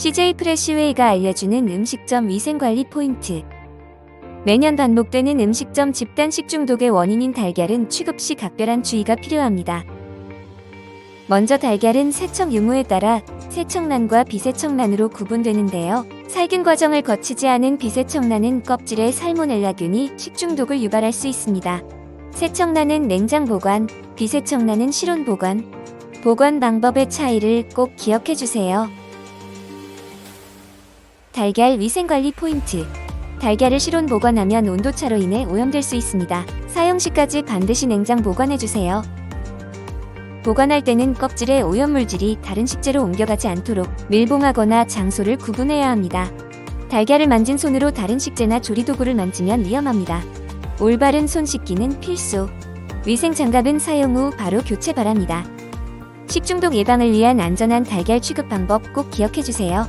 CJ 프레시웨이가 알려주는 음식점 위생관리 포인트. 매년 반복되는 음식점 집단 식중독의 원인인 달걀은 취급 시 각별한 주의가 필요합니다. 먼저 달걀은 세척 유무에 따라 세척란과 비세척란으로 구분되는데요. 살균 과정을 거치지 않은 비세척란은 껍질에 살모넬라균이 식중독을 유발할 수 있습니다. 세척란은 냉장 보관, 비세척란은 실온 보관. 보관 방법의 차이를 꼭 기억해 주세요. 달걀 위생관리 포인트. 달걀을 실온 보관하면 온도차로 인해 오염될 수 있습니다. 사용 시까지 반드시 냉장 보관해 주세요. 보관할 때는 껍질의 오염물질이 다른 식재로 옮겨가지 않도록 밀봉하거나 장소를 구분해야 합니다. 달걀을 만진 손으로 다른 식재나 조리도구를 만지면 위험합니다. 올바른 손 씻기는 필수. 위생 장갑은 사용 후 바로 교체 바랍니다. 식중독 예방을 위한 안전한 달걀 취급 방법 꼭 기억해 주세요.